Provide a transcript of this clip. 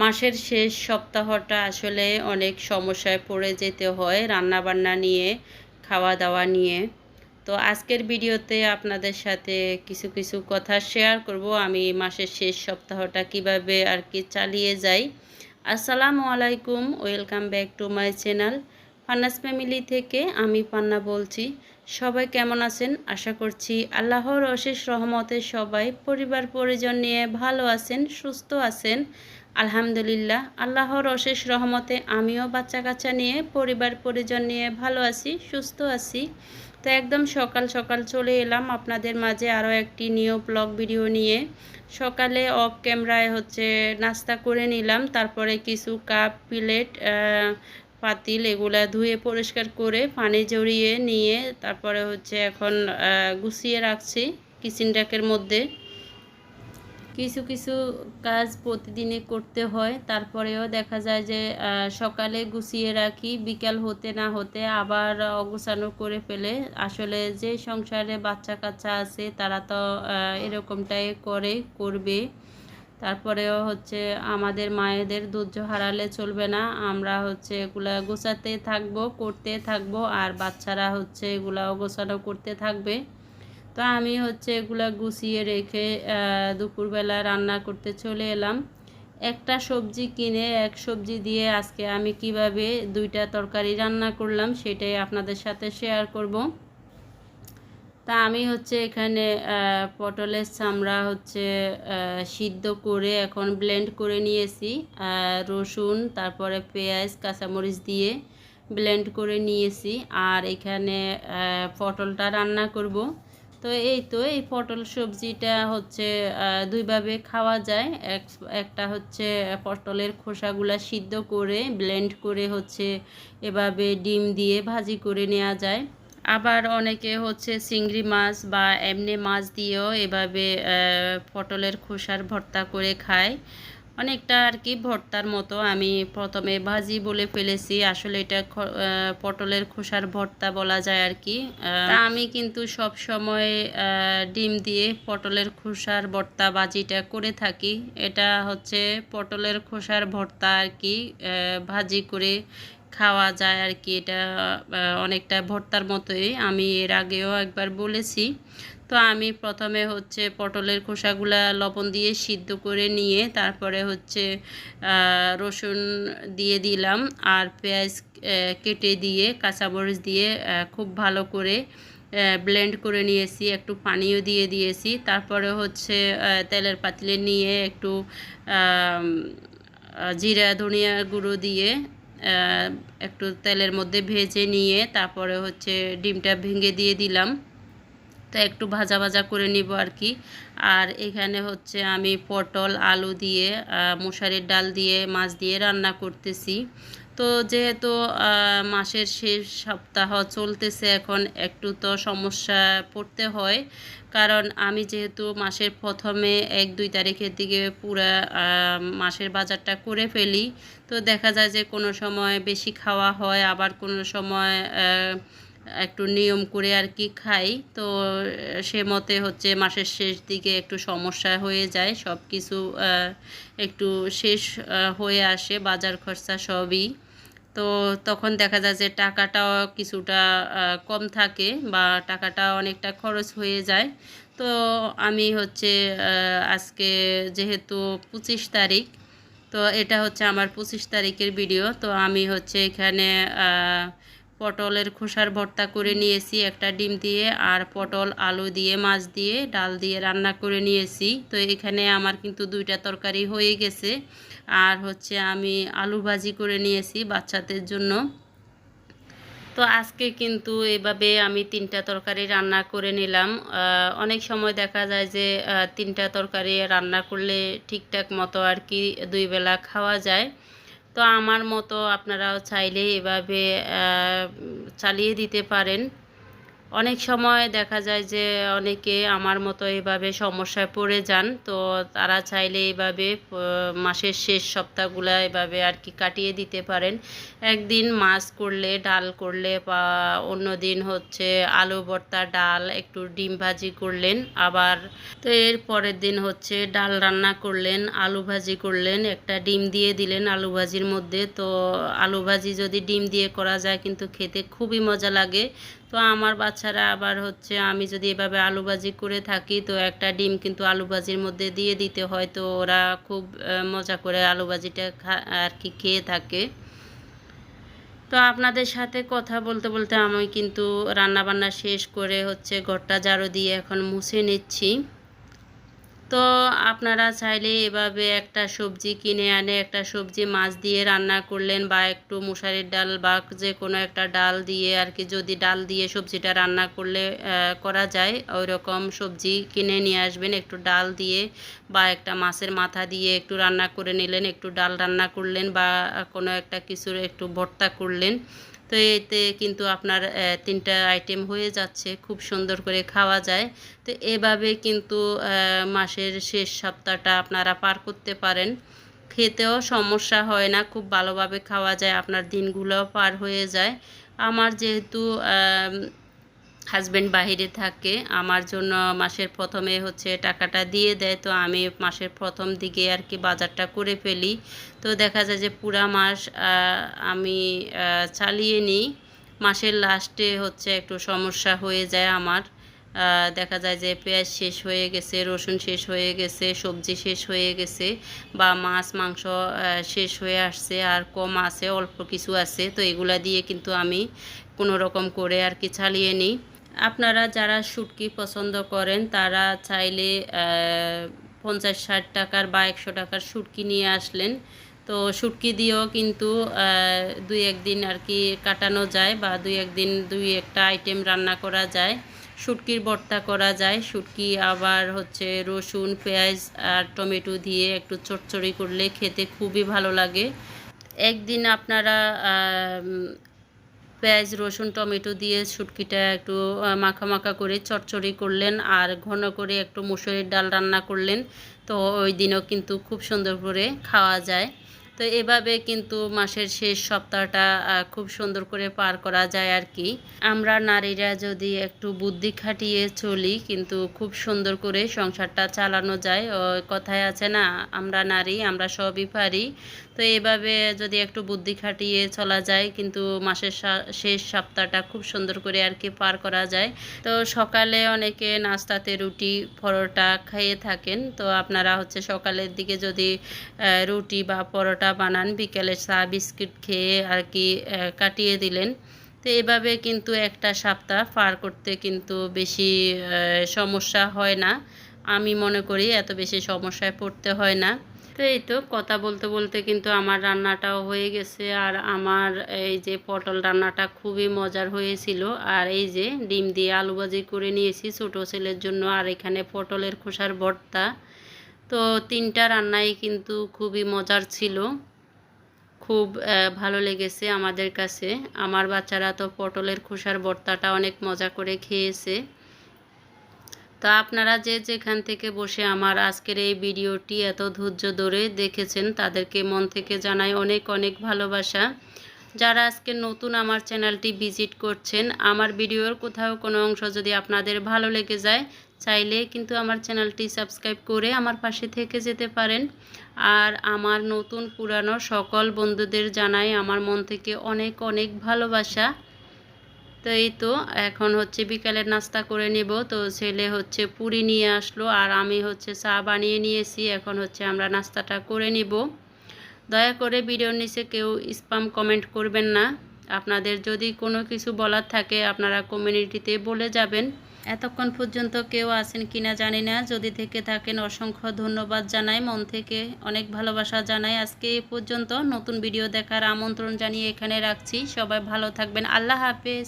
মাসের শেষ সপ্তাহটা আসলে অনেক সমস্যায় পড়ে যেতে হয় রান্না বান্না নিয়ে খাওয়া দাওয়া নিয়ে। তো আজকের ভিডিওতে আপনাদের সাথে কিছু কিছু কথা শেয়ার করব। আমি মাসের শেষ সপ্তাহটা কীভাবে আর কি চালিয়ে যাই। আসসালামু আলাইকুম, welcome back to my channel Panna's family থেকে আমি পান্না বলছি। সবাই কেমন আছেন? আশা করছি আল্লাহর অশেষ রহমতে সবাই পরিবার পরিজন নিয়ে ভালো আছেন, সুস্থ আছেন। আলহামদুলিল্লাহ, আল্লাহর অশেষ রহমতে আমিও বাচ্চা কাচ্চা নিয়ে, পরিবার, পরিজন নিয়ে ভালো আছি, সুস্থ আছি। তো একদম সকাল সকাল চলে এলাম আপনাদের মাঝে আরও একটি নিউ ব্লগ ভিডিও নিয়ে। সকালে অফ ক্যামেরায় হচ্ছে নাস্তা করে নিলাম, তারপরে কিছু কাপ, প্লেট পাতিল এগুলা ধুয়ে পরিষ্কার করে পানি জড়িয়ে নিয়ে তারপরে হচ্ছে এখন গুছিয়ে রাখছি কিচেন ড্যাকের মধ্যে। কিছু কিছু কাজ প্রতিদিনই করতে হয়। তারপরেও দেখা যায় যে সকালে গুছিয়ে রাখি, বিকাল হতে না হতে আবার অগুছানো করে ফেলে। আসলে যে সংসারে বাচ্চা কাচ্চা আছে, তারা তো এরকমটাই করে, করবে। তারপরেও হচ্ছে আমাদের মায়েদের ধৈর্য হারালে চলবে না। আমরা হচ্ছে এগুলা গোছাতে থাকব, করতে থাকব, আর বাচ্চারা হচ্ছে এগুলা গোছানো করতে থাকবে। তো আমি হচ্ছে এগুলা গুছিয়ে রেখে দুপুরবেলা রান্না করতে চলে এলাম। একটা সবজি কিনে, এক সবজি দিয়ে আজকে আমি কীভাবে দুইটা তরকারি রান্না করলাম সেটাই আপনাদের সাথে শেয়ার করব। তা আমি হচ্ছে এখানে পটলের চামড়া হচ্ছে সিদ্ধ করে এখন ব্লেন্ড করে নিয়েছি। রসুন, তারপরে পেঁয়াজ, কাঁচামরিচ দিয়ে ব্লেন্ড করে নিয়েছি। আর এখানে পটলটা রান্না করব। তো এই তো এই পটল সবজিটা হচ্ছে দুইভাবে খাওয়া যায়। এক, একটা হচ্ছে পটলের খোসাগুলা সিদ্ধ করে ব্লেন্ড করে হচ্ছে এভাবে ডিম দিয়ে ভাজি করে নেওয়া যায়। আবার অনেকে হচ্ছে চিংড়ি মাছ বা এমনি মাছ দিয়েও এভাবে পটলের খোসার ভর্তা করে খায়। অনেকটা আর কি ভর্তার মতো আমি প্রথমে ভাজি বলে ফেলেছি। আসলে এটা পটলের খোসার ভর্তা বলা যায় আর কি আমি কিন্তু সব সময় ডিম দিয়ে পটলের খোসার ভর্তা ভাজিটা করে থাকি। এটা হচ্ছে পটলের খোসার ভর্তা আর কি ভাজি করে খাওয়া যায় আর কি এটা অনেকটা ভর্তার মতোই। আমি এর আগেও একবার বলেছি। তো আমি প্রথমে হচ্ছে পটলের খোসাগুলা লবণ দিয়ে সিদ্ধ করে নিয়ে, তারপরে হচ্ছে রসুন দিয়ে দিলাম আর পেঁয়াজ কেটে দিয়ে, কাঁচামরিচ দিয়ে খুব ভালো করে ব্লেন্ড করে নিয়েছি, একটু পানিও দিয়ে দিয়েছি। তারপরে হচ্ছে তেলের পাতিলে নিয়ে একটু জিরা, ধনিয়া গুঁড়ো দিয়ে একটু তেলের মধ্যে ভেজে নিয়ে তারপরে হচ্ছে ডিমটা ভেঙে দিয়ে দিলাম। তো একটু ভাজা ভাজা করে নিব আর কি। আর এখানে হচ্ছে আমি পটল, আলু দিয়ে মশারির ডাল দিয়ে, মাছ দিয়ে রান্না করতেছি। তো যেহেতু মাসের শেষ সপ্তাহ চলতেছে এখন, একটু তো সমস্যা পড়তে হয়। কারণ আমি যেহেতু মাসের প্রথমে এক, দুই তারিখের দিকে পুরা মাসের বাজারটা করে ফেলি, তো দেখা যায় যে কোনো সময় বেশি খাওয়া হয়, আবার কোনো সময় একটু নিয়ম করে আর কি খাই। তো সে মতে হচ্ছে মাসের শেষ দিকে একটু সমস্যা হয়ে যায় সব কিছু একটু শেষ হয়ে আসে, বাজার খরচা সবই। তো তখন দেখা যায় যে টাকাটাও কিছুটা কম থাকে বা টাকাটা অনেকটা খরচ হয়ে যায়। তো আমি হচ্ছে আজকে যেহেতু পঁচিশ তারিখ, তো এটা হচ্ছে আমার পঁচিশ তারিখের ভিডিও তো আমি হচ্ছে এখানে পটলের খোসার ভর্তা করে নিয়েছি, একটা ডিম দিয়ে আর পটল, আলু দিয়ে, মাছ দিয়ে, ডাল দিয়ে রান্না করে নিয়েছি। তো এখানে আমার কিন্তু দুইটা তরকারি হয়ে গেছে। আর হচ্ছে আমি আলু ভাজি করে নিয়েছি বাচ্চাদের জন্য। তো আজকে কিন্তু এভাবে আমি তিনটা তরকারি রান্না করে নিলাম। অনেক সময় দেখা যায় যে তিনটা তরকারি রান্না করলে ঠিকঠাক মতো আর কি দুই বেলা খাওয়া যায়। তো আমার মতো আপনারাও চাইলে এভাবে চালিয়ে দিতে পারেন। অনেক সময় দেখা যায় যে অনেকে আমার মতো এভাবে সমস্যায় পড়ে যান, তো তারা চাইলে এইভাবে মাসের শেষ সপ্তাহগুলো এভাবে আর কি কাটিয়ে দিতে পারেন। একদিন মাছ করলে, ডাল করলে বা অন্য দিন হচ্ছে আলু ভর্তা, ডাল, একটু ডিম ভাজি করলেন, আবার তো এর পরের দিন হচ্ছে ডাল রান্না করলেন, আলু ভাজি করলেন, একটা ডিম দিয়ে দিলেন আলু ভাজির মধ্যে। তো আলু ভাজি যদি ডিম দিয়ে করা যায় কিন্তু খেতে খুবই মজা লাগে। তো আমার বাচ্চারা আবার হচ্ছে আমি যদি এভাবে আলু ভাজি করে থাকি, তো একটা ডিম কিন্তু আলু ভাজির মধ্যে দিয়ে দিতে হয়। তো ওরা খুব মজা করে আলু ভাজিটা আর কি খেয়ে থাকে। তো আপনাদের সাথে কথা বলতে বলতে আমি কিন্তু রান্না বান্না শেষ করে হচ্ছে ঘরটা জারো দিয়ে এখন মুছে নিচ্ছি। তো আপনারা চাইলে এভাবে একটা সবজি কিনে আনে একটা সবজি মাছ দিয়ে রান্না করলেন বা একটু মুসারির ডাল বা যে কোনো একটা ডাল দিয়ে আর কি, যদি ডাল দিয়ে সবজিটা রান্না করলে করা যায় ওই রকম সবজি কিনে নিয়ে আসবেন, একটু ডাল দিয়ে বা একটা মাছের মাথা দিয়ে একটু রান্না করে নিলেন, একটু ডাল রান্না করলেন বা কোনো একটা কিছুর একটু ভর্তা করলেন। তো এতে কিন্তু আপনার তিনটা আইটেম হয়ে যাচ্ছে, খুব সুন্দর করে খাওয়া যায়। তো এভাবে কিন্তু মাসের শেষ সপ্তাহটা আপনারা পার করতে পারেন। খেতেও সমস্যা হয় না, খুব ভালোভাবে খাওয়া যায়, আপনার দিনগুলো পার হয়ে যায়। আমার যেহেতু হাজব্যান্ড বাহিরে থাকে, আমার জন্য মাসের প্রথমে হচ্ছে টাকাটা দিয়ে দেয়, তো আমি মাসের প্রথম দিকে আর কি বাজারটা করে ফেলি। তো দেখা যায় যে পুরা মাস আমি চালিয়ে নিই। মাসের লাস্টে হচ্ছে একটু সমস্যা হয়ে যায় আমার। দেখা যায় যে পেঁয়াজ শেষ হয়ে গেছে, রসুন শেষ হয়ে গেছে, সবজি শেষ হয়ে গেছে বা মাছ, মাংস শেষ হয়ে আসছে আর কম আছে, অল্প কিছু আছে, তো এগুলা দিয়ে কিন্তু আমি কোনো রকম করে আর কি চালিয়ে নিই। আপনারা যারা শুটকি পছন্দ করেন, তারা চাইলে পঞ্চাশ ষাট টাকার বা একশো টাকার শুটকি নিয়ে আসলেন। তো শুটকি দিয়েও কিন্তু দুই একদিন আর কি কাটানো যায় বা দুই একদিন দুই একটা আইটেম রান্না করা যায়। শুটকির ভর্তা করা যায়। শুটকি আবার হচ্ছে রসুন, পেঁয়াজ আর টমেটো দিয়ে একটু চটচড়ি করলে খেতে খুবই ভালো লাগে। একদিন আপনারা পেঁয়াজ, রসুন, টমেটো দিয়ে শুটকিটা একটু মাখা মাখা করে চটচড়ি করলেন আর ঘন করে একটু মুসুরির ডাল রান্না করলেন। তো ওই দিনও কিন্তু খুব সুন্দর করে খাওয়া যায়। তো এভাবে কিন্তু মাসের শেষ সপ্তাহটা খুব সুন্দর করে পার করা যায় আর কি। আমরা নারীরা যদি একটু বুদ্ধি খাটিয়ে চলি, কিন্তু খুব সুন্দর করে সংসারটা চালানো যায়। ও কথায় আছে না, আমরা নারী, আমরা সবই পারি। তো এভাবে যদি একটু বুদ্ধি খাটিয়ে চলা যায়, কিন্তু মাসের শেষ সপ্তাহটা খুব সুন্দর করে আর কি পার করা যায়। তো সকালে অনেকে নাস্তাতে রুটি, পরোটা খেয়ে থাকেন। তো আপনারা হচ্ছে সকালের দিকে যদি রুটি বা পরোটা বানান, বিকেলে চা, বিস্কিট খেয়ে আর কি কাটিয়ে দিলেন। তো এভাবে কিন্তু একটা সপ্তাহ পার করতে কিন্তু বেশি সমস্যা হয় না। আমি মনে করি এত বেশি সমস্যায় পড়তে হয় না। তো এই তো কথা বলতে বলতে কিন্তু আমার রান্নাটাও হয়ে গেছে। আর আমার এই যে পটল রান্নাটা খুবই মজার হয়েছিল। আর এই যে ডিম দিয়ে আলু ভাজি করে নিয়েছি ছোটো ছেলের জন্য। আর এখানে পটলের খোসার ভর্তা। তো তিনটা রান্নাই কিন্তু খুবই মজার ছিল। খুব ভালো লেগেছে আমাদের কাছে। আমার বাচ্চারা তো পটলের খোসার ভর্তাটা অনেক মজা করে খেয়েছে। তো আপনারা যে যেখান থেকে বসে আমার আজকের এই ভিডিওটি এত ধৈর্য ধরে দেখেছেন, তাদেরকে মন থেকে জানাই অনেক অনেক ভালোবাসা। যারা আজকে নতুন আমার চ্যানেলটি ভিজিট করছেন, আমার ভিডিওর কোথাও কোনো অংশ যদি আপনাদের ভালো লেগে যায় চাইলে কিন্তু আমার চ্যানেলটি সাবস্ক্রাইব করে আমার পাশে থেকে যেতে পারেন। আর আমার নতুন পুরানো সকল বন্ধুদের জানাই আমার মন থেকে অনেক অনেক ভালোবাসা। তো এই তো, এখন হচ্ছে বিকালের নাস্তা করে নেব। তো ছেলে হচ্ছে পুরি নিয়ে আসলো আর আমি হচ্ছে চা বানিয়ে নিয়েছি। এখন হচ্ছে আমরা নাস্তাটা করে নিব। দয়া করে ভিডিওর নিচে কেউ স্পাম কমেন্ট করবেন না। আপনাদের যদি কোনো কিছু বলার থাকে আপনারা কমিউনিটিতে বলে যাবেন। এতক্ষণ পর্যন্ত কেউ আছেন কিনা জানি না। যদি থেকে থাকেন, অসংখ্য ধন্যবাদ জানাই। মন থেকে অনেক ভালোবাসা জানাই। আজকে এ পর্যন্ত নতুন ভিডিও দেখার আমন্ত্রণ জানিয়ে এখানে রাখছি। সবাই ভালো থাকবেন। আল্লাহ হাফেজ।